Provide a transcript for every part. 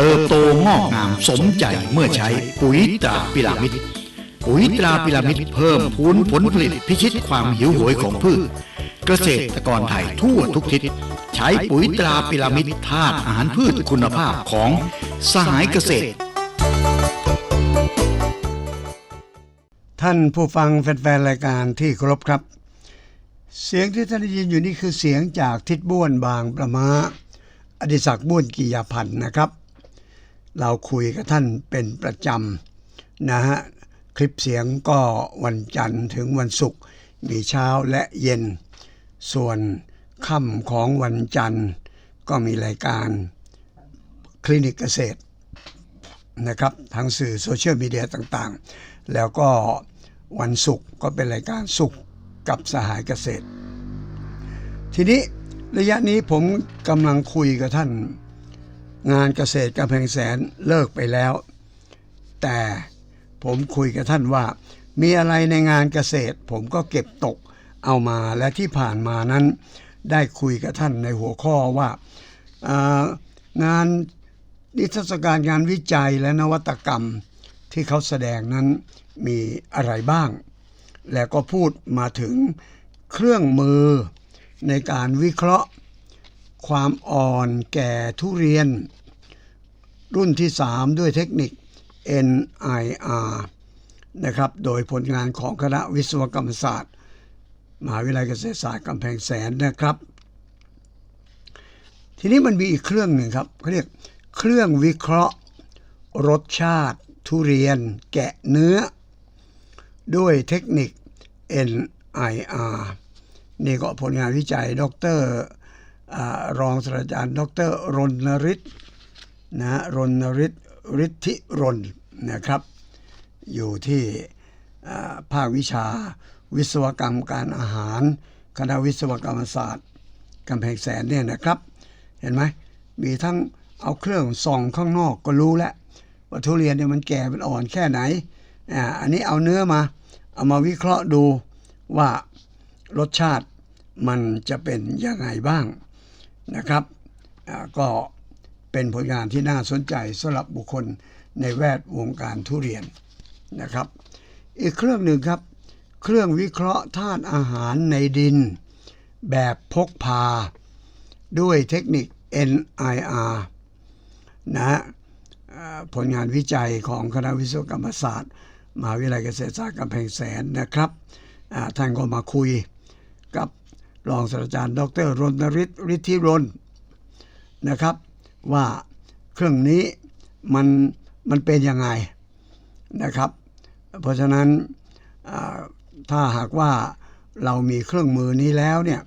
เติบโตงอกงามสมใจเมื่อใช้ปุ๋ยตราพิรามิดปุ๋ยตราพิรามิดเพิ่มพูนผลผลิตพิชิตความหิวโหยของพืช เกษตรกรไทยทั่วทุกทิศใช้ปุ๋ยตราพิรามิดธาตุอาหารพืชคุณภาพของสหายเกษตร ท่านผู้ฟังแฟนๆรายการที่เคารพครับ เสียงที่ท่านได้ยินอยู่นี่คือเสียงจากทิศบ้วนบางประมาอดิศักดิ์บ้วนกิยาพันธ์นะครับ เราคุยกับท่านเป็นประจำนะฮะคลิปเสียงก็วันจันทร์ถึงวันศุกร์มีเช้าและเย็น ส่วนค่ำของวันจันทร์ ก็มีรายการคลินิกเกษตรนะครับทางสื่อโซเชียลมีเดียต่างๆ แล้วก็วันศุกร์ก็เป็นรายการศุกร์กับสหายเกษตร ทีนี้ระยะนี้ผมกำลังคุยกับท่าน งานเกษตรกำแพงแสนเลิกไปแล้ว แต่ผมคุยกับท่านว่า มีอะไรในงานเกษตร ผมก็เก็บตกเอามาและที่ผ่านมานั้น ได้คุยกับท่านในหัวข้อว่าางานนิทรรศการงานวิจัยและนวัตกรรมที่เขาแสดงนั้นมีอะไรบ้าง แล้วก็พูดมาถึงเครื่องมือในการวิเคราะห์ ความอ่อนแก่ทุเรียน รุ่นที่ 3 ด้วยเทคนิค NIR นะครับ โดยผลงานของคณะวิศวกรรมศาสตร์ มหาวิทยาลัยเกษตรศาสตร์กำแพงแสนนะครับ ทีนี้มันมีอีกเครื่องหนึ่งครับเขาเรียกเครื่องวิเคราะห์ รสชาติทุเรียน แกะเนื้อ ด้วยเทคนิค NIR นี่ก็ผลงานวิจัยดรอา รองศาสตราจารย์ ดรรณฤทธิ์นะรณฤทธิ์ฤทธิรนนะครับ อยู่ที่ภาควิชาวิศวกรรมการอาหาร คณะวิศวกรรมศาสตร์กำแพงแสนเนี่ยนะครับ เห็นไหมมีทั้งเอาเครื่องส่องข้างนอกก็รู้แล้วว่าทุเรียนเนี่ยมันแก่มันอ่อนแค่ไหนอ่าอันนี้เอาเนื้อมา เอามาวิเคราะห์ดูว่ารสชาติมันจะเป็นยังไงบ้าง นะครับก็เป็นผลงานที่น่าสนใจสำหรับบุคคลในแวดวงการทุเรียนนะครับ อีกเครื่องหนึ่งครับ เครื่องวิเคราะห์ธาตุอาหารในดิน แบบพกพา ด้วยเทคนิค NIR นะผลงานวิจัยของคณะวิศวกรรมศาสตร์มหาวิทยาลัยเกษตรศาสตร์กำแพงแสนนะครับท่านก็มาคุยกับ รองศาสตราจารย์ ดรรณฤทธิ์ฤทธิรนนะครับ ว่าเครื่องนี้มันมันเป็นยังไงนะครับ เพราะฉะนั้นถ้าหากว่าเรามีเครื่องมือนี้แล้วเนี่ย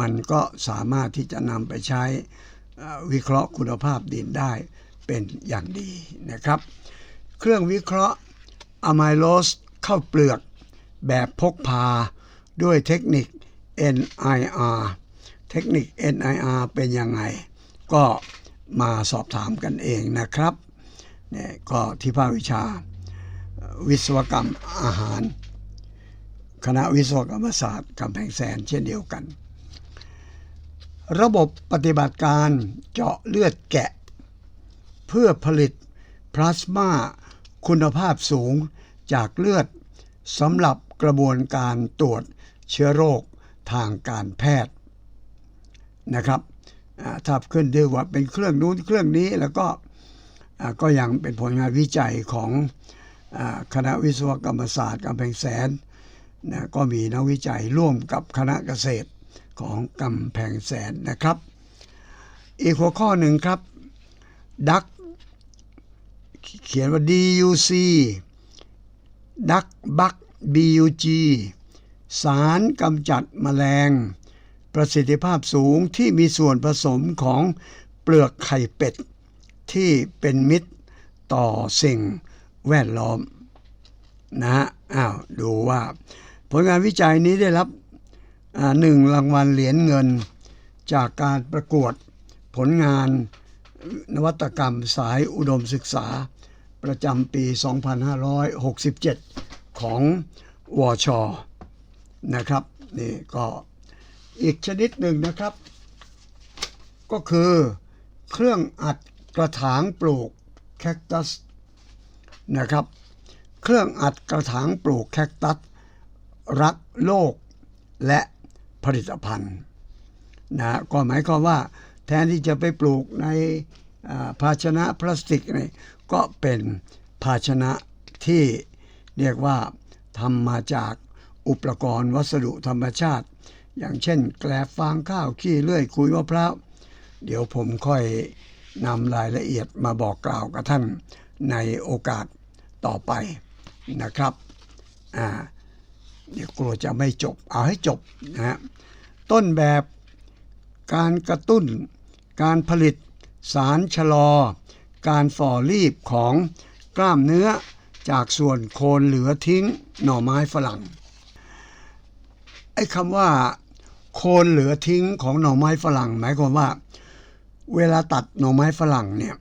มันก็สามารถที่จะนำไปใช้วิเคราะห์คุณภาพดินได้เป็นอย่างดีนะครับ เครื่องวิเคราะห์อะไมโลสเข้าเปลือกแบบพกพาด้วยเทคนิค NIR เทคนิค NIR เป็นยังไง ก็มาสอบถามกันเองนะครับเนี่ยก็ที่ภาควิชาวิศวกรรมอาหาร คณะวิศวกรรมศาสตร์กำแพงแสนเช่นเดียวกัน ระบบปฏิบัติการเจาะเลือดแกะ เพื่อผลิตพลาสมาคุณภาพสูงจากเลือดสำหรับกระบวนการตรวจเชื้อโรค ทางการแพทย์นะครับอ่าถ้าขึ้นด้วยว่าเป็นเครื่องนู้นเครื่องนี้แล้วก็ก็ยังเป็นผลงานวิจัยของคณะวิศวกรรมศาสตร์กำแพงแสนนะก็มีนักวิจัยร่วมกับคณะเกษตรของกำแพงแสนนะครับ อีกหัวข้อหนึ่งครับดักเขียนว่า DUC ดักบัก BUG สารกำจัดแมลง ประสิทธิภาพสูงที่มีส่วนผสมของเปลือกไข่เป็ด ที่เป็นมิตรต่อสิ่งแวดล้อมนะฮะอ้าวดูว่า ผลงานวิจัยนี้ได้รับหนึ่งรางวัลเหรียญเงิน จากการประกวดผลงานนวัตกรรมสายอุดมศึกษา ประจำปี 2567 ของวช นะครับนี่ก็อีกชนิดหนึ่งนะครับ ก็คือเครื่องอัดกระถางปลูกแคคตัสนะครับ เครื่องอัดกระถางปลูกแคคตัส รักโลกและผลิตภัณฑ์นะก็หมายความว่าแทนที่จะไปปลูกในภาชนะพลาสติกนี่ก็เป็นภาชนะที่เรียกว่าทำมาจาก อุปกรณ์วัสดุธรรมชาติ อย่างเช่น แกลบฟางข้าวขี้เลื่อยคุยมะพร้าวเดี๋ยวผมค่อยนำรายละเอียดมาบอกกล่าวกับท่านในโอกาสต่อไปนะครับอ่าเดี๋ยวกลัวจะไม่จบ เอาให้จบนะฮะต้นแบบการกระตุ้น การผลิตสารชะลอ การฝ่อรีบของกล้ามเนื้อจากส่วนโคนเหลือทิ้งหน่อไม้ฝรั่ง อ้คำว่าโคนเหลือทิ้งของหน่อไม้ฝรั่ง หมายความว่า เวลาตัดหน่อไม้ฝรั่งเนี่ย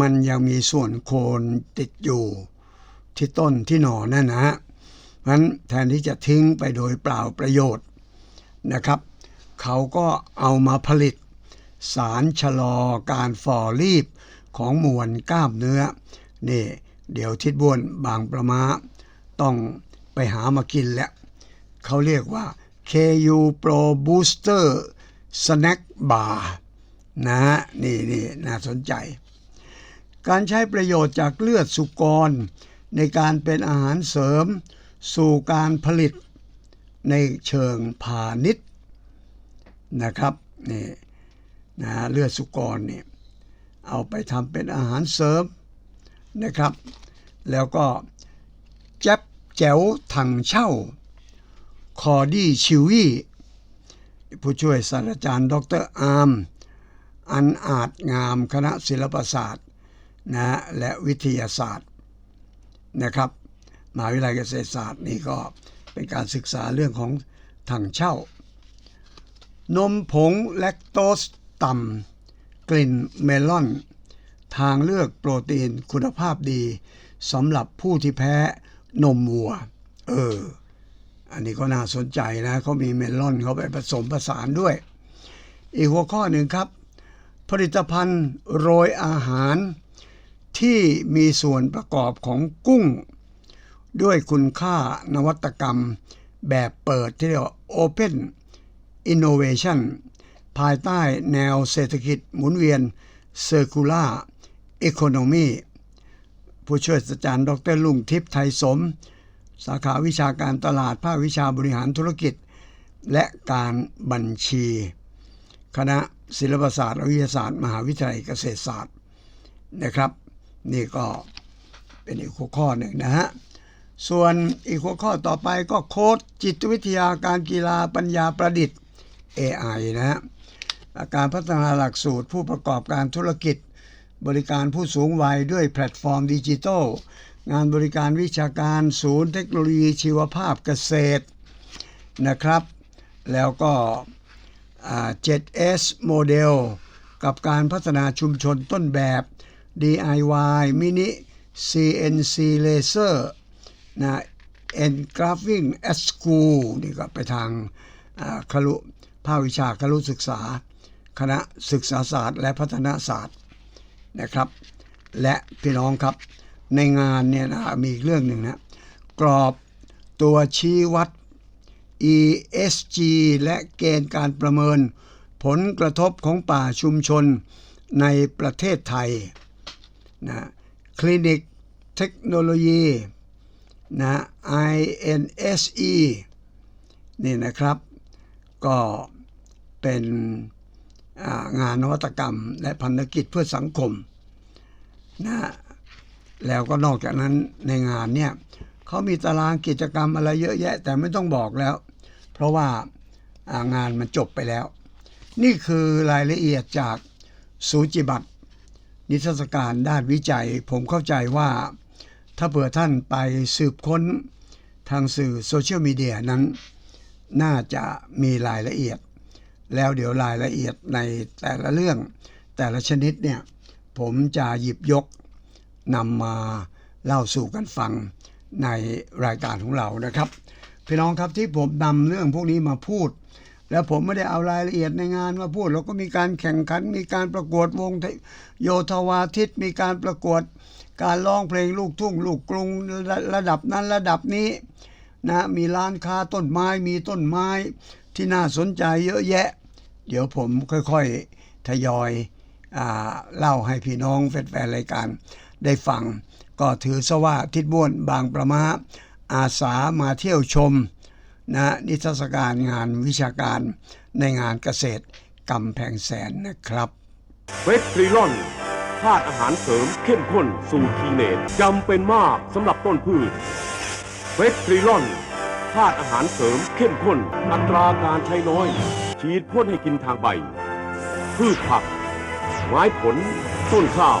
มันยังมีส่วนโคนติดอยู่ที่ต้นที่หน่อนั่นนะฮะเพราะฉะนั้นแทนที่จะทิ้งไปโดยเปล่าประโยชน์นะครับ เขาก็เอามาผลิต สารชะลอการฝ่อรีบของมวลกล้ามเนื้อนี่เดี๋ยวทิดบ้วนบางประมาต้องไปหามากินแล้ว เขาเรียกว่า KU Pro Booster Snack Bar นะฮะนี่นี่น่าสนใจ การใช้ประโยชน์จากเลือดสุกร ในการเป็นอาหารเสริม สู่การผลิตในเชิงพาณิชย์นะครับนี่นะเลือดสุกรนี่เอาไปทำเป็นอาหารเสริมนะครับ แล้วก็แจ๊บแจ๋วถังเช่า คอดี้ชิวี่ผู้ช่วยศาสตราจารย์ ดรอาร์มอันอาจงามคณะศิลปศาสตร์นะและวิทยาศาสตร์นะครับมหาวิทยาลัยเกษตรศาสตร์นี่ก็เป็นการศึกษาเรื่องของถังเช่า นมผงแลคโตสต่ำกลิ่นเมลอน ทางเลือกโปรตีนคุณภาพดีสำหรับผู้ที่แพ้นมวัว เออ อันนี้ก็น่าสนใจนะเขามีเมลอนเขาไปผสมผสานด้วย อีกหัวข้อหนึ่งครับ ผลิตภัณฑ์โรยอาหาร ที่มีส่วนประกอบของกุ้ง ด้วยคุณค่านวัตกรรมแบบเปิดที่เรียกว่า Open Innovation ภายใต้แนวเศรษฐกิจหมุนเวียน Circular Economy ผู้ช่วยศาสตราจารย์ ดรลุงทิพย์ไทยสม สาขาวิชาการตลาดภาควิชาบริหารธุรกิจ และการบัญชี คณะศิลปศาสตร์และวิทยาศาสตร์ มหาวิทยาลัยเกษตรศาสตร์นะครับ นี่ก็เป็นอีกหัวข้อหนึ่งนะฮะส่วนอีกหัวข้อต่อไปก็โค้ดจิตวิทยาการกีฬาปัญญาประดิษฐ์ AI นะฮะการพัฒนาหลักสูตรผู้ประกอบการธุรกิจ บริการผู้สูงวัยด้วยแพลตฟอร์มดิจิทัล งานบริการวิชาการศูนย์เทคโนโลยีชีวภาพเกษตรนะครับ แล้วก็ 7S โมเดลกับการพัฒนาชุมชนต้นแบบ DIY มินิ CNC Laser นะ Engraving at School นี่ก็ไปทางคลุภาควิชาคลุศึกษา คณะศึกษาศาสตร์ และพัฒนาศาสตร์นะครับ และพี่น้องครับ ในงานเนี่ยนะมีอีกเรื่องหนึ่งนะกรอบตัวชี้วัด ESG และเกณฑ์การประเมิน ผลกระทบของป่าชุมชนในประเทศไทยนะคลินิกเทคโนโลยีนะ INSE นี่นะครับก็เป็นงานนวัตกรรมและพันธกิจเพื่อสังคมนะ แล้วก็นอกจากนั้นในงานเนี่ยเขามีตารางกิจกรรมอะไรเยอะแยะ แต่ไม่ต้องบอกแล้ว เพราะว่างานมันจบไปแล้ว นี่คือรายละเอียดจากสูจิบัตรนิทรรศการด้านวิจัย ผมเข้าใจว่า ถ้าเผื่อท่านไปสืบค้นทางสื่อโซเชียลมีเดียนั้น น่าจะมีรายละเอียด แล้วเดี๋ยวรายละเอียดในแต่ละเรื่องแต่ละชนิดเนี่ย ผมจะหยิบยก นำมาเล่าสู่กันฟังในรายการของเรานะครับ พี่น้องครับที่ผมนำเรื่องพวกนี้มาพูด แล้วผมไม่ได้เอารายละเอียดในงานมาพูดเราก็มีการแข่งขัน มีการประกวดวงโยธวาทิตมีการประกวดการร้องเพลงลูกทุ่ง ลูกกรุงระระดับนั้นระดับนี้นะมีร้านค้าต้นไม้มีต้นไม้ที่น่าสนใจเยอะแยะ เดี๋ยวผมค่อยๆทยอยอาเล่าให้พี่น้องแฟนๆรายการ ได้ฟัง ก็ถือซะว่าทิดบ้วนบางประมาอาสามาเที่ยวชมนะนิทรรศการงานวิชาการในงานเกษตรกำแพงแสนนะครับเวสทริลอนธาตุอาหารเสริมเข้มข้นสูตรทีเนตจำเป็นมากสำหรับต้นพืชเวสทริลอนธาตุอาหารเสริมเข้มข้น อัตราการใช้น้อย ฉีดพ่นให้กินทางใบ พืชผัก ไม้ผล ต้นข้าว